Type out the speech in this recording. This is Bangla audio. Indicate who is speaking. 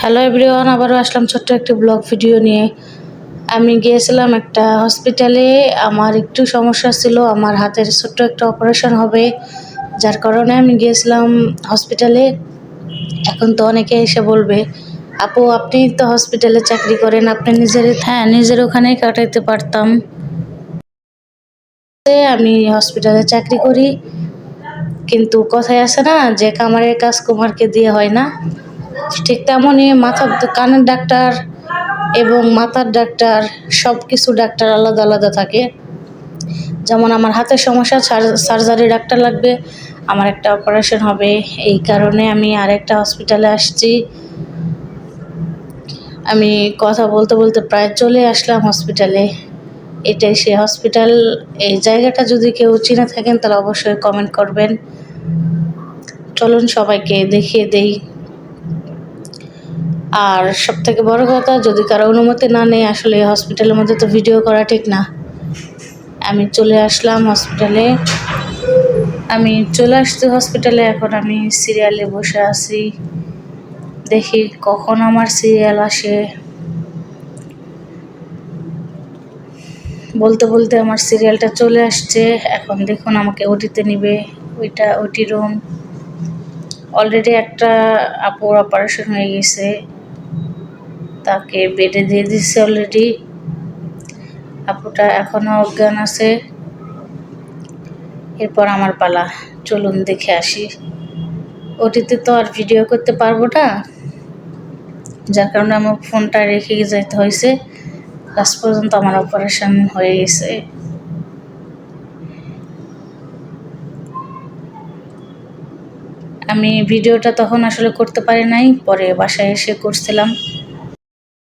Speaker 1: হ্যালো এভরিওয়ান আবারও আসলাম ছোট্ট একটি ব্লগ ভিডিও নিয়ে। আমি গিয়েছিলাম একটা হসপিটালে আমার একটু সমস্যা ছিল, আমার হাতের ছোট্ট একটা অপারেশন হবে। যার কারণে আমি গিয়েছিলাম হসপিটালে এখন তো অনেকে এসে বলবে, আপু, আপনি তো হসপিটালে চাকরি করেন, আপনি নিজের হ্যাঁ নিজের ওখানেই কাটাইতে পারতাম। আমি হসপিটালে চাকরি করি, কিন্তু কথায় আছে না, যে কামারের কাজ কুমারকে দিয়ে হয় না। ঠিক তেমনই মাথার কানের ডাক্তার এবং মাথার ডাক্তার সব কিছু ডাক্তার আলাদা আলাদা থাকে। যেমন আমার হাতের সমস্যা সার্জারি ডাক্তার লাগবে, আমার একটা অপারেশন হবে। এই কারণে আমি আরেকটা হসপিটালে আসছি। আমি কথা বলতে বলতে প্রায় চলে আসলাম হসপিটালে এটাই সে হসপিটাল এই জায়গাটা যদি কেউ চিনে থাকেন, তাহলে অবশ্যই কমেন্ট করবেন। চলুন সবাইকে দেখিয়ে দেই। আর সব থেকে বড় কথা, যদি কারও অনুমতি না নেই, আসলে হসপিটালের মধ্যে তো ভিডিও করা ঠিক না। আমি চলে আসলাম হসপিটালে আমি চলে আসছি হসপিটালে এখন আমি সিরিয়ালে বসে আছি। দেখি কখন আমার সিরিয়াল আসে। বলতে বলতে আমার সিরিয়ালটা চলে আসছে। এখন দেখুন আমাকে ওটিতে নিবে। ওইটা ওটি রুম অলরেডি একটা আপুর অপারেশন হয়ে গেছে। তাকে বেডে দিয়ে দিচ্ছে অলরেডি আপুটা এখনও অজ্ঞান আছে। এরপর আমার পালা। চলুন দেখে আসি। ওটিতে তো আর ভিডিও করতে পারব না। যার কারণে আমার ফোনটা রেখে যেতে হয়েছে। লাস্ট পর্যন্ত আমার অপারেশন হয়ে গেছে। আমি ভিডিওটা তখন আসলে করতে পারি নাই। পরে বাসায় এসে করছিলাম।